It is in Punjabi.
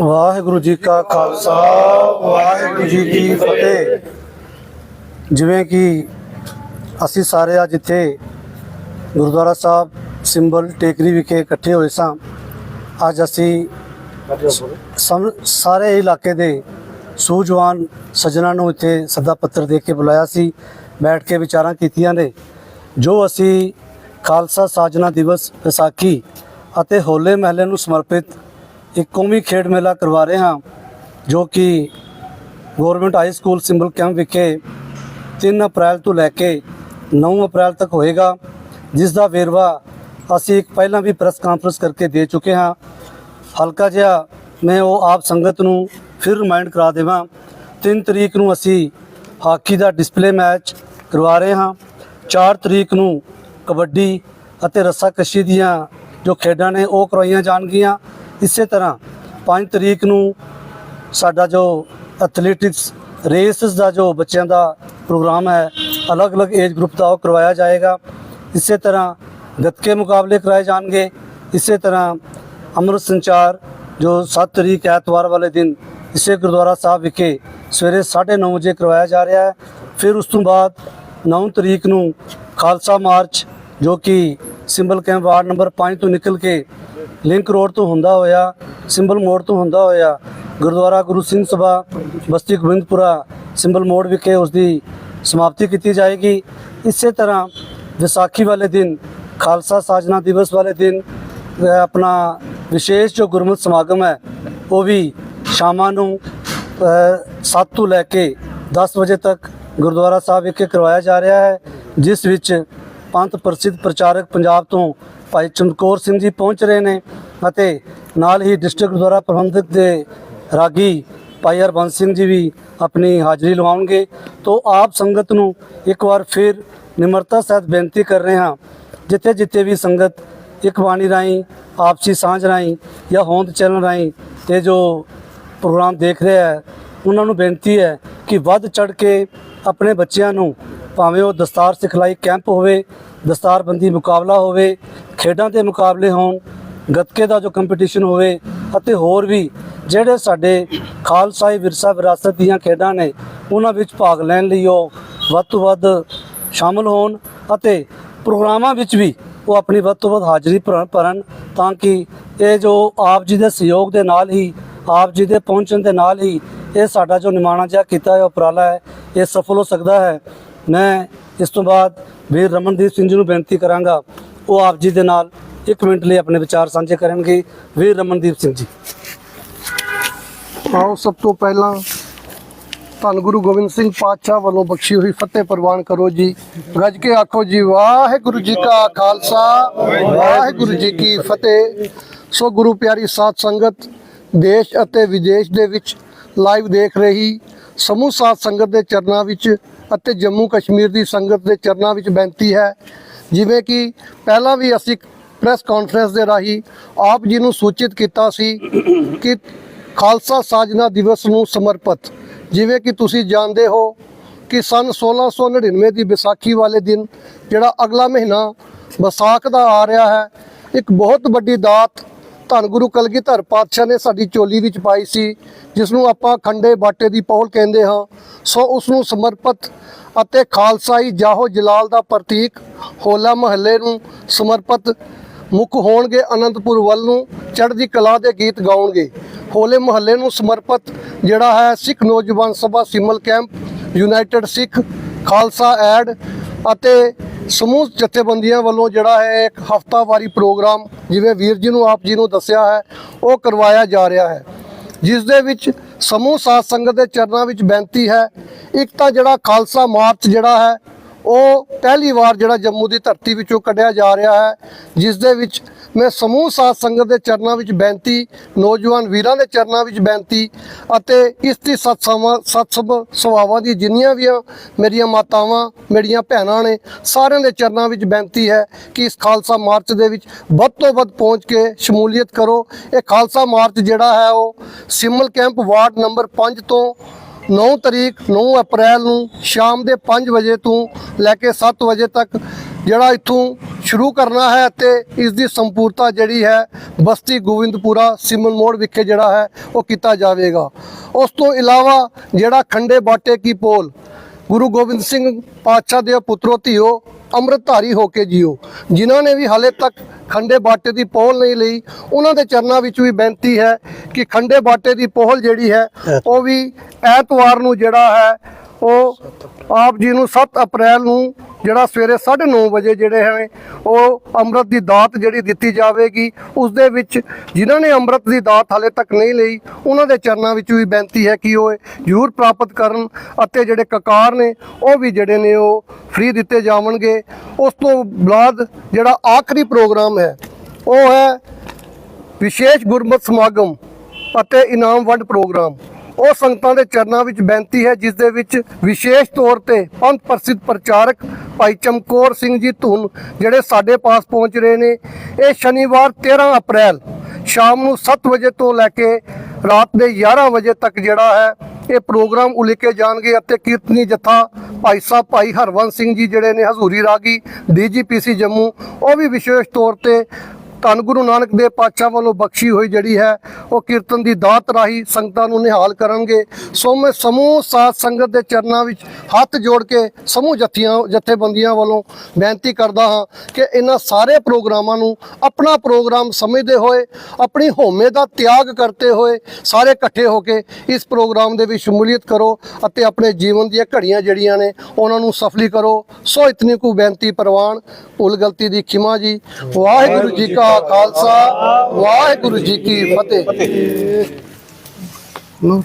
ਵਾਹਿਗੁਰੂ ਜੀ ਕਾ ਖਾਲਸਾ, ਵਾਹਿਗੁਰੂ ਜੀ ਕੀ ਫਤਿਹ। ਜਿਵੇਂ ਕਿ ਅਸੀਂ ਸਾਰੇ ਅੱਜ ਇੱਥੇ ਗੁਰਦੁਆਰਾ ਸਾਹਿਬ ਸਿੰਬਲ ਟੇਕਰੀ ਵਿਖੇ ਇਕੱਠੇ ਹੋਏ ਸਾਂ। ਅੱਜ ਅਸੀਂ ਸਮ, ਸਾਰੇ ਇਲਾਕੇ ਦੇ ਸੂਝਵਾਨ ਸੱਜਣਾ ਨੂੰ ਇੱਥੇ ਸੱਦਾ ਪੱਤਰ ਦੇ ਕੇ ਬੁਲਾਇਆ ਸੀ, ਬੈਠ ਕੇ ਵਿਚਾਰਾਂ ਕੀਤੀਆਂ ਨੇ। ਜੋ ਅਸੀਂ ਖਾਲਸਾ ਸਾਜਨਾ ਦਿਵਸ ਵਿਸਾਖੀ ਅਤੇ ਹੋਲੇ ਮਹੱਲੇ ਨੂੰ ਸਮਰਪਿਤ ਇੱਕ ਕੌਮੀ ਖੇਡ ਮੇਲਾ ਕਰਵਾ ਰਹੇ ਹਾਂ, ਜੋ ਕਿ government high school Simbal camp ਵਿਖੇ 3 ਅਪ੍ਰੈਲ ਤੋਂ ਲੈ ਕੇ 9 ਅਪ੍ਰੈਲ ਤੱਕ ਹੋਏਗਾ, ਜਿਸ ਦਾ ਵੇਰਵਾ ਅਸੀਂ ਇੱਕ ਪਹਿਲਾਂ ਵੀ ਪ੍ਰੈਸ ਕਾਨਫਰੰਸ ਕਰਕੇ ਦੇ ਚੁੱਕੇ ਹਾਂ। ਹਲਕਾ ਜਿਹਾ ਮੈਂ ਉਹ ਆਪ ਸੰਗਤ ਨੂੰ ਫਿਰ ਰਿਮਾਈਂਡ ਕਰਾ ਦੇਵਾਂ। 3 ਤਰੀਕ ਨੂੰ ਅਸੀਂ ਹਾਕੀ ਦਾ ਡਿਸਪਲੇ ਮੈਚ ਕਰਵਾ ਰਹੇ ਹਾਂ। 4 ਤਰੀਕ ਨੂੰ ਕਬੱਡੀ ਅਤੇ ਰੱਸਾਕਸ਼ੀ ਦੀਆਂ ਜੋ ਖੇਡਾਂ ਨੇ ਉਹ ਕਰਵਾਈਆਂ ਜਾਣਗੀਆਂ। ਇਸੇ ਤਰ੍ਹਾਂ 5 ਤਰੀਕ ਨੂੰ ਸਾਡਾ ਜੋ ਐਥਲੈਟਿਕਸ ਰੇਸਸ ਦਾ ਜੋ ਬੱਚਿਆਂ ਦਾ ਪ੍ਰੋਗਰਾਮ ਹੈ, ਅਲੱਗ-ਅਲੱਗ ਏਜ ਗਰੁੱਪ ਦਾ ਉਹ ਕਰਵਾਇਆ ਜਾਏਗਾ। ਇਸੇ ਤਰ੍ਹਾਂ ਗੱਤਕੇ ਮੁਕਾਬਲੇ ਕਰਾਏ ਜਾਣਗੇ। ਇਸੇ ਤਰ੍ਹਾਂ ਅੰਮ੍ਰਿਤ ਸੰਚਾਰ ਜੋ 7 ਤਰੀਕ ਐਤਵਾਰ ਵਾਲੇ ਦਿਨ ਇਸੇ ਗੁਰਦੁਆਰਾ ਸਾਹਿਬ ਵਿਖੇ ਸਵੇਰੇ 9:30 ਵਜੇ ਕਰਵਾਇਆ ਜਾ ਰਿਹਾ ਹੈ। ਫਿਰ ਉਸ ਤੋਂ ਬਾਅਦ 9 ਤਰੀਕ ਨੂੰ ਖਾਲਸਾ ਮਾਰਚ ਜੋ ਕਿ ਸਿੰਬਲ ਕੈਂਪ ਵਾਰਡ ਨੰਬਰ 5 ਤੋਂ ਨਿਕਲ ਕੇ ਲਿੰਕ ਰੋਡ ਤੋਂ ਹੁੰਦਾ ਹੋਇਆ ਸਿੰਬਲ ਮੋੜ ਤੋਂ ਹੁੰਦਾ ਹੋਇਆ, ਗੁਰਦੁਆਰਾ ਗੁਰੂ ਸਿੰਘ ਸਭਾ, ਬਸਤੀ ਗੋਬਿੰਦਪੁਰਾ ਸਿੰਬਲ ਮੋੜ ਵਿਖੇ ਉਸ ਦੀ ਸਮਾਪਤੀ ਕੀਤੀ ਜਾਏਗੀ। ਇਸੇ ਤਰ੍ਹਾਂ ਵਿਸਾਖੀ ਵਾਲੇ ਦਿਨ, ਖਾਲਸਾ ਸਾਜਨਾ ਦਿਵਸ ਵਾਲੇ ਦਿਨ ਆਪਣਾ ਵਿਸ਼ੇਸ਼ ਜੋ ਗੁਰਮਤਿ ਸਮਾਗਮ ਹੈ, ਉਹ ਵੀ ਸ਼ਾਮਾਂ ਨੂੰ 7 ਤੋਂ ਲੈ ਕੇ 10 ਵਜੇ ਤੱਕ ਗੁਰਦੁਆਰਾ ਸਾਹਿਬ ਵਿਖੇ ਕਰਵਾਇਆ ਜਾ ਰਿਹਾ ਹੈ, ਜਿਸ ਵਿੱਚ ਪੰਥ ਪ੍ਰਸਿੱਧ ਪ੍ਰਚਾਰਕ ਪੰਜਾਬ ਤੋਂ ਭਾਈ ਚਮਕੌਰ ਸਿੰਘ ਜੀ ਪਹੁੰਚ ਰਹੇ ਨੇ ਅਤੇ ਨਾਲ ਹੀ ਡਿਸਟ੍ਰਿਕਟ ਗੁਰਦੁਆਰਾ ਪ੍ਰਬੰਧਕ ਦੇ ਰਾਗੀ ਭਾਈ ਹਰਬੰਸ ਸਿੰਘ ਜੀ ਵੀ ਆਪਣੀ ਹਾਜ਼ਰੀ ਲਵਾਉਣਗੇ। ਤੋਂ ਆਪ ਸੰਗਤ ਨੂੰ ਇੱਕ ਵਾਰ ਫਿਰ ਨਿਮਰਤਾ ਸਹਿਤ ਬੇਨਤੀ ਕਰ ਰਹੇ ਹਾਂ, ਜਿੱਥੇ ਜਿੱਥੇ ਵੀ ਸੰਗਤ ਇੱਕ ਬਾਣੀ ਰਾਹੀਂ, ਆਪਸੀ ਸਾਂਝ ਰਾਹੀਂ ਜਾਂ ਹੋਂਦ ਚੈਨਲ ਰਾਹੀਂ ਤੇ ਜੋ ਪ੍ਰੋਗਰਾਮ ਦੇਖ ਰਿਹਾ ਹੈ, ਉਹਨਾਂ ਨੂੰ ਬੇਨਤੀ ਹੈ ਕਿ ਵੱਧ ਚੜ ਕੇ ਆਪਣੇ ਬੱਚਿਆਂ ਨੂੰ ਭਾਵੇਂ ਉਹ ਦਸਤਾਰ ਸਿਖਲਾਈ ਕੈਂਪ ਹੋਵੇ, ਦਸਤਾਰਬੰਦੀ ਮੁਕਾਬਲਾ ਹੋਵੇ, ਖੇਡਾਂ ਦੇ ਮੁਕਾਬਲੇ ਹੋਣ, ਗੱਤਕੇ ਦਾ ਜੋ ਕੰਪੀਟੀਸ਼ਨ ਹੋਵੇ ਅਤੇ ਹੋਰ ਵੀ ਜਿਹੜੇ ਸਾਡੇ ਖਾਲਸਾਈ ਵਿਰਸਾ ਵਿਰਾਸਤ ਦੀਆਂ ਖੇਡਾਂ ਨੇ, ਉਹਨਾਂ ਵਿੱਚ ਭਾਗ ਲੈਣ ਲਈ ਉਹ ਵੱਧ ਤੋਂ ਵੱਧ ਸ਼ਾਮਲ ਹੋਣ ਅਤੇ ਪ੍ਰੋਗਰਾਮਾਂ ਵਿੱਚ ਵੀ ਉਹ ਆਪਣੀ ਵੱਧ ਤੋਂ ਵੱਧ ਹਾਜ਼ਰੀ ਭਰਨ ਭਰਨ ਤਾਂ ਕਿ ਇਹ ਜੋ ਆਪ ਜੀ ਦੇ ਸਹਿਯੋਗ ਦੇ ਨਾਲ ਹੀ, ਆਪ ਜੀ ਦੇ ਪਹੁੰਚਣ ਦੇ ਨਾਲ ਹੀ ਇਹ ਸਾਡਾ ਜੋ ਨਿਮਾਣਾ ਜਿਹਾ ਕੀਤਾ ਹੈ ਉਪਰਾਲਾ ਹੈ, ਇਹ ਸਫਲ ਹੋ ਸਕਦਾ ਹੈ। ਮੈਂ ਇਸ ਤੋਂ ਬਾਅਦ ਵੀਰ ਰਮਨਦੀਪ ਸਿੰਘ ਜੀ ਨੂੰ ਬੇਨਤੀ ਕਰਾਂਗਾ, ਉਹ ਆਪ ਜੀ ਦੇ ਨਾਲ ਇੱਕ ਮਿੰਟ ਲਈ ਆਪਣੇ ਵਿਚਾਰ ਸਾਂਝੇ ਕਰਨਗੇ। ਵੀਰ ਰਮਨਦੀਪ ਸਿੰਘ ਜੀ। ਆਓ, ਸਭ ਤੋਂ ਪਹਿਲਾਂ ਧੰਨ ਗੁਰੂ ਗੋਬਿੰਦ ਸਿੰਘ ਪਾਤਸ਼ਾਹ ਵੱਲੋਂ ਬਖਸ਼ੀ ਹੋਈ ਫਤਿਹ ਪ੍ਰਵਾਨ ਕਰੋ ਜੀ। ਗੱਜ ਕੇ ਆਖੋ ਜੀ, ਵਾਹਿਗੁਰੂ ਜੀ ਕਾ ਖਾਲਸਾ, ਵਾਹਿਗੁਰੂ ਜੀ ਕੀ ਫਤਿਹ। ਸੋ ਗੁਰੂ ਪਿਆਰੀ ਸਾਧ ਸੰਗਤ, ਦੇਸ਼ ਅਤੇ ਵਿਦੇਸ਼ ਦੇ ਵਿੱਚ ਲਾਈਵ ਦੇਖ ਰਹੀ ਸਮੂਹ ਸਾਧ ਸੰਗਤ ਦੇ ਚਰਨਾਂ ਵਿੱਚ ਅਤੇ ਜੰਮੂ ਕਸ਼ਮੀਰ ਦੀ ਸੰਗਤ ਦੇ ਚਰਨਾਂ ਵਿੱਚ ਬੇਨਤੀ ਹੈ। ਜਿਵੇਂ ਕਿ ਪਹਿਲਾਂ ਵੀ ਅਸੀਂ ਪ੍ਰੈਸ ਕਾਨਫਰੰਸ ਦੇ ਰਾਹੀਂ ਆਪ ਜੀ ਨੂੰ ਸੂਚਿਤ ਕੀਤਾ ਸੀ ਕਿ ਖਾਲਸਾ ਸਾਜਨਾ ਦਿਵਸ ਨੂੰ ਸਮਰਪਿਤ। ਜਿਵੇਂ ਕਿ ਤੁਸੀਂ ਜਾਣਦੇ ਹੋ ਕਿ ਸਨ 1699 ਦੀ ਵਿਸਾਖੀ ਵਾਲੇ ਦਿਨ ਜਿਹੜਾ ਅਗਲਾ ਮਹੀਨਾ ਵਿਸਾਖ ਦਾ ਆ ਰਿਹਾ ਹੈ, ਇੱਕ ਬਹੁਤ ਵੱਡੀ ਦਾਤ ਧੰਨ ਗੁਰੂ ਕਲਗੀਧਰ ਪਾਤਸ਼ਾਹ ਨੇ ਸਾਡੀ ਚੋਲੀ ਵਿੱਚ ਪਾਈ ਸੀ ਜਿਸ ਨੂੰ ਆਪਾਂ ਖੰਡੇ ਬਾਟੇ ਦੀ ਪੌਲ ਕਹਿੰਦੇ ਹਾਂ। ਸੋ ਉਸ ਨੂੰ ਸਮਰਪਿਤ ਅਤੇ ਖਾਲਸਾਈ ਜਾਹੋ ਜਲਾਲ ਦਾ ਪ੍ਰਤੀਕ ਹੋਲਾ ਮਹੱਲੇ ਨੂੰ ਸਮਰਪਿਤ ਮੁੱਖ ਹੋਣਗੇ ਅਨੰਦਪੁਰ ਵੱਲ ਨੂੰ ਚੜ੍ਹਦੀ ਕਲਾ ਦੇ ਗੀਤ ਗਾਉਣਗੇ। ਹੋਲੇ ਮਹੱਲੇ ਨੂੰ ਸਮਰਪਿਤ ਜਿਹੜਾ ਹੈ Sikh Naujawan Sabha Simal camp, United Sikh, Khalsa Aid ਅਤੇ ਸਮੂਹ ਜਥੇਬੰਦੀਆਂ ਵੱਲੋਂ ਜਿਹੜਾ ਹੈ ਇੱਕ ਹਫਤਾਵਾਰੀ ਪ੍ਰੋਗਰਾਮ ਜਿਵੇਂ ਵੀਰ ਜੀ ਨੂੰ ਆਪ ਜੀ ਨੂੰ ਦੱਸਿਆ ਹੈ, ਉਹ ਕਰਵਾਇਆ ਜਾ ਰਿਹਾ ਹੈ। ਜਿਸ ਦੇ ਵਿੱਚ ਸਮੂਹ ਸਾਧ ਸੰਗਤ ਦੇ ਚਰਨਾਂ ਵਿੱਚ ਬੇਨਤੀ ਹੈ। ਇੱਕ ਤਾਂ ਜਿਹੜਾ ਖਾਲਸਾ ਮਾਰਚ ਜਿਹੜਾ ਹੈ, ਉਹ ਪਹਿਲੀ ਵਾਰ ਜਿਹੜਾ ਜੰਮੂ ਦੀ ਧਰਤੀ ਵਿੱਚੋਂ ਕੱਢਿਆ ਜਾ ਰਿਹਾ ਹੈ, ਜਿਸ ਦੇ ਵਿੱਚ ਮੈਂ ਸਮੂਹ ਸਾਧ ਸੰਗਤ ਦੇ ਚਰਨਾਂ ਵਿੱਚ ਬੇਨਤੀ, ਨੌਜਵਾਨ ਵੀਰਾਂ ਦੇ ਚਰਨਾਂ ਵਿੱਚ ਬੇਨਤੀ ਅਤੇ ਇਸ ਦੀ ਸਤਸੰਗਾਂ, ਸਤਸੰਗ ਸਵਾਵਾਂ ਦੀ ਜਿੰਨੀਆਂ ਵੀ ਆ, ਮੇਰੀਆਂ ਮਾਤਾਵਾਂ, ਮੇਰੀਆਂ ਭੈਣਾਂ ਨੇ ਸਾਰਿਆਂ ਦੇ ਚਰਨਾਂ ਵਿੱਚ ਬੇਨਤੀ ਹੈ ਕਿ ਇਸ ਖਾਲਸਾ ਮਾਰਚ ਦੇ ਵਿੱਚ ਵੱਧ ਤੋਂ ਵੱਧ ਪਹੁੰਚ ਕੇ ਸ਼ਮੂਲੀਅਤ ਕਰੋ। ਇਹ ਖਾਲਸਾ ਮਾਰਚ ਜਿਹੜਾ ਹੈ ਉਹ ਸਿਮਲ ਕੈਂਪ ਵਾਰਡ ਨੰਬਰ 5 ਤੋਂ 9 ਤਰੀਕ 9 ਅਪ੍ਰੈਲ ਨੂੰ ਸ਼ਾਮ ਦੇ 5 ਵਜੇ ਤੋਂ ਲੈ ਕੇ 7 ਵਜੇ ਤੱਕ ਜਿਹੜਾ ਇੱਥੋਂ ਸ਼ੁਰੂ ਕਰਨਾ ਹੈ ਅਤੇ ਇਸ ਦੀ ਸੰਪੂਰਤਾ ਜਿਹੜੀ ਹੈ ਬਸਤੀ ਗੋਬਿੰਦਪੁਰਾ ਸਿਮਨ ਮੋੜ ਵਿਖੇ ਜਿਹੜਾ ਹੈ ਉਹ ਕੀਤਾ ਜਾਵੇਗਾ। ਉਸ ਤੋਂ ਇਲਾਵਾ ਜਿਹੜਾ ਖੰਡੇ ਬਾਟੇ ਕੀ ਪੋਲ, ਗੁਰੂ ਗੋਬਿੰਦ ਸਿੰਘ ਪਾਤਸ਼ਾਹ ਦੇ ਪੁੱਤਰੋ ਧੀਓ, ਅੰਮ੍ਰਿਤਧਾਰੀ ਹੋ ਕੇ ਜੀਓ, ਜਿਨ੍ਹਾਂ ਨੇ ਵੀ ਹਾਲੇ ਤੱਕ ਖੰਡੇ ਬਾਟੇ ਦੀ ਪੋਲ ਨਹੀਂ ਲਈ, ਉਹਨਾਂ ਦੇ ਚਰਨਾਂ ਵਿੱਚ ਵੀ ਬੇਨਤੀ ਹੈ ਕਿ ਖੰਡੇ ਬਾਟੇ ਦੀ ਪੋਲ ਜਿਹੜੀ ਹੈ, ਉਹ ਵੀ ਐਤਵਾਰ ਨੂੰ ਜਿਹੜਾ ਹੈ, ਉਹ ਆਪ ਜੀ ਨੂੰ 7 ਅਪ੍ਰੈਲ ਨੂੰ ਜਿਹੜਾ ਸਵੇਰੇ 9:30 ਵਜੇ ਜਿਹੜੇ ਹੈ ਉਹ ਅੰਮ੍ਰਿਤ ਦੀ ਦਾਤ ਜਿਹੜੀ ਦਿੱਤੀ ਜਾਵੇਗੀ, ਉਸ ਦੇ ਵਿੱਚ ਜਿਨ੍ਹਾਂ ਨੇ ਅੰਮ੍ਰਿਤ ਦੀ ਦਾਤ ਹਾਲੇ ਤੱਕ ਨਹੀਂ ਲਈ, ਉਹਨਾਂ ਦੇ ਚਰਨਾਂ ਵਿੱਚ ਵੀ ਬੇਨਤੀ ਹੈ ਕਿ ਉਹ ਜ਼ਰੂਰ ਪ੍ਰਾਪਤ ਕਰਨ ਅਤੇ ਜਿਹੜੇ ਕਕਾਰ ਨੇ, ਉਹ ਵੀ ਜਿਹੜੇ ਨੇ ਉਹ ਫ੍ਰੀ ਦਿੱਤੇ ਜਾਵਣਗੇ। ਉਸ ਤੋਂ ਬਾਅਦ ਜਿਹੜਾ ਆਖਰੀ ਪ੍ਰੋਗਰਾਮ ਹੈ, ਉਹ ਹੈ ਵਿਸ਼ੇਸ਼ ਗੁਰਮਤਿ ਸਮਾਗਮ ਅਤੇ ਇਨਾਮ ਵੰਡ ਪ੍ਰੋਗਰਾਮ। ਉਹ ਸੰਗਤਾਂ ਦੇ ਚਰਨਾਂ ਵਿੱਚ ਬੇਨਤੀ ਹੈ, ਜਿਸ ਦੇ ਵਿੱਚ ਵਿਸ਼ੇਸ਼ ਤੌਰ ਤੇ ਪੰਥ ਪ੍ਰਸਿੱਧ ਪ੍ਰਚਾਰਕ ਭਾਈ ਚਮਕੌਰ ਸਿੰਘ ਜੀ ਧੁਨ ਜਿਹੜੇ ਸਾਡੇ ਪਾਸ ਪਹੁੰਚ ਰਹੇ ਨੇ। ਇਹ ਸ਼ਨੀਵਾਰ 13 ਅਪ੍ਰੈਲ ਸ਼ਾਮ ਨੂੰ 7 ਵਜੇ ਤੋਂ ਲੈ ਕੇ ਰਾਤ ਦੇ 11 ਵਜੇ ਤੱਕ ਜਿਹੜਾ ਹੈ, ਇਹ ਪ੍ਰੋਗਰਾਮ ਉਲੀਕੇ ਜਾਣਗੇ ਅਤੇ ਕੀਰਤਨੀ ਜਥਾ ਭਾਈ ਸਾਹਿਬ, ਭਾਈ ਹਰਵੰਸ ਸਿੰਘ ਜੀ ਜਿਹੜੇ ਨੇ, ਹਜ਼ੂਰੀ ਰਾਗੀ, ਡੀਜੀਪੀਸੀ ਜੰਮੂ, ਉਹ ਵੀ ਵਿਸ਼ੇਸ਼ ਤੌਰ ਤੇ ਧੰਨ ਗੁਰੂ ਨਾਨਕ ਦੇਵ ਪਾਤਸ਼ਾਹ ਵੱਲੋਂ ਬਖਸ਼ੀ ਹੋਈ ਜਿਹੜੀ ਹੈ, ਉਹ ਕੀਰਤਨ ਦੀ ਦਾਤ ਰਾਹੀਂ ਸੰਗਤਾਂ ਨੂੰ ਨਿਹਾਲ ਕਰਨਗੇ। ਸੋ ਮੈਂ ਸਮੂਹ ਸਾਧ ਸੰਗਤ ਦੇ ਚਰਨਾਂ ਵਿੱਚ ਹੱਥ ਜੋੜ ਕੇ ਸਮੂਹ ਜਥੀਆਂ, ਜਥੇਬੰਦੀਆਂ ਵੱਲੋਂ ਬੇਨਤੀ ਕਰਦਾ ਹਾਂ ਕਿ ਇਹਨਾਂ ਸਾਰੇ ਪ੍ਰੋਗਰਾਮਾਂ ਨੂੰ ਆਪਣਾ ਪ੍ਰੋਗਰਾਮ ਸਮਝਦੇ ਹੋਏ, ਆਪਣੀ ਹੋਮੇ ਦਾ ਤਿਆਗ ਕਰਦੇ ਹੋਏ ਸਾਰੇ ਇਕੱਠੇ ਹੋ ਕੇ ਇਸ ਪ੍ਰੋਗਰਾਮ ਦੇ ਵਿੱਚ ਸ਼ਮੂਲੀਅਤ ਕਰੋ ਅਤੇ ਆਪਣੇ ਜੀਵਨ ਦੀਆਂ ਘੜੀਆਂ ਜਿਹੜੀਆਂ ਨੇ, ਉਹਨਾਂ ਨੂੰ ਸਫਲੀ ਕਰੋ। ਸੋ ਇਤਨੀ ਕੁ ਬੇਨਤੀ ਪ੍ਰਵਾਨ, ਭੁੱਲ ਗਲਤੀ ਦੀ ਖਿਮਾ ਜੀ। ਵਾਹਿਗੁਰੂ ਜੀ ਕਾ ਖਾਲਸਾ ਵਾਹਿਗੁਰੂ ਜੀ ਕੀ ਫਤਿਹ ਲਓ।